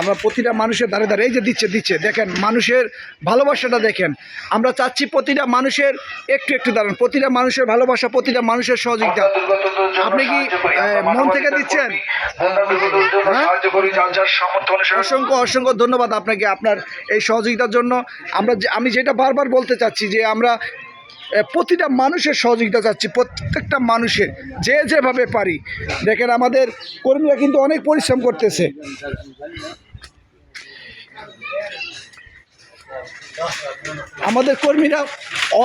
আমরা প্রতিটা মানুষের দ্বারে দ্বারে এই যে দিচ্ছে দিচ্ছে, দেখেন, মানুষের ভালোবাসাটা দেখেন। আমরা চাচ্ছি প্রতিটা মানুষের একটু একটু দাঁড়ান, প্রতিটা মানুষের ভালোবাসা, প্রতিটা মানুষের সহযোগিতা। আপনি কি মন থেকে দিচ্ছেন? হ্যাঁ? অসংখ্য অসংখ্য ধন্যবাদ আপনাকে, আপনার এই সহযোগিতার জন্য। আমরা আমি যেটা বারবার বলতে চাচ্ছি যে, আমরা প্রতিটা মানুষের সহযোগিতা চাচ্ছি, প্রত্যেকটা মানুষের, যে যেভাবে পারি। দেখেন, আমাদের কর্মীরা কিন্তু অনেক পরিশ্রম করতেছে। আমাদের কর্মীরা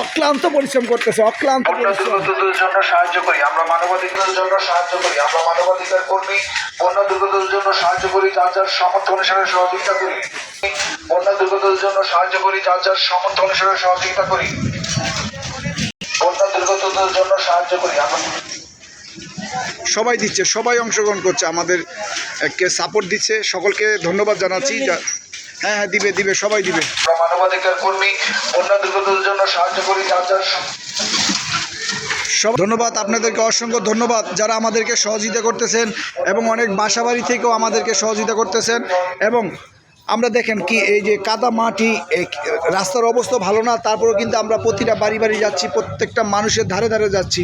অক্লান্ত পরিশ্রম করতেছে অক্লান্ত পরিশ্রম। দুর্গতদের জন্য সাহায্য করি আমরা মানবাধিকারের জন্য সাহায্য করি আমরা মানবাধিকার কর্মী অন্য দুর্গতদের জন্য সাহায্য করি যার যার সামর্থ্য অনুসারে সহযোগিতা করি। অন্য দুর্গতদের জন্য সাহায্য করি যার যার সামর্থ্য অনুসারে সহযোগিতা করি। অন্য দুর্গতদের জন্য সাহায্য করি আমরা সবাই দিচ্ছে সবাই অংশগ্রহণ করছে আমাদের কে সাপোর্ট দিচ্ছে। সকলকে ধন্যবাদ জানাচ্ছি হ্যাঁ হ্যাঁ দিবে দিবে সবাই দিবে। মানবাধিকার কর্মী দুর্গতদের জন্য সাহায্য করি যার সব ধন্যবাদ আপনাদেরকে অসংখ্য ধন্যবাদ যারা আমাদেরকে সহযোগিতা করতেছেন এবং অনেক বাসাবাড়ি থেকেও আমাদেরকে সহযোগিতা করতেছেন। এবং আমরা দেখেন কি এই যে কাদা মাটি রাস্তার অবস্থা ভালো না তারপরেও কিন্তু আমরা প্রতিটা বাড়ি বাড়ি যাচ্ছি প্রত্যেকটা মানুষের ধারে ধারে যাচ্ছি।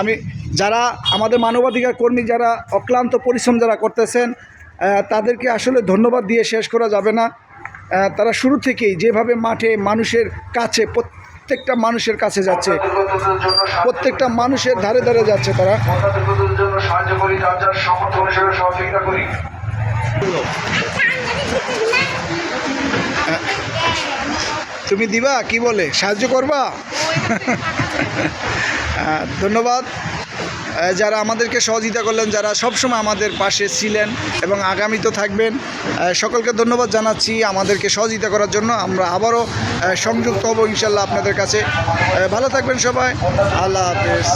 আমি যারা আমাদের মানবাধিকার কর্মী যারা অক্লান্ত পরিশ্রম যারা করতেছেন তাদেরকে আসলে ধন্যবাদ দিয়ে শেষ করা যাবে না। তারা শুরু থেকেই যেভাবে মাঠে মানুষের কাছে, প্রত্যেকটা মানুষের কাছে যাচ্ছে, প্রত্যেকটা মানুষের ধারে ধারে যাচ্ছে তারা। তুমি দিবা? কি বলে? সাহায্য করবা? ধন্যবাদ। যারা আমাদেরকে সহযোগিতা করলেন, যারা সবসময় আমাদের পাশে ছিলেন এবং আগামীতে থাকবেন সকলকে ধন্যবাদ জানাচ্ছি আমাদেরকে সহযোগিতা করার জন্য। আমরা আবারও সংযুক্ত হব ইনশাল্লাহ আপনাদের কাছে। ভালো থাকবেন সবাই। আল্লাহ হাফেজ।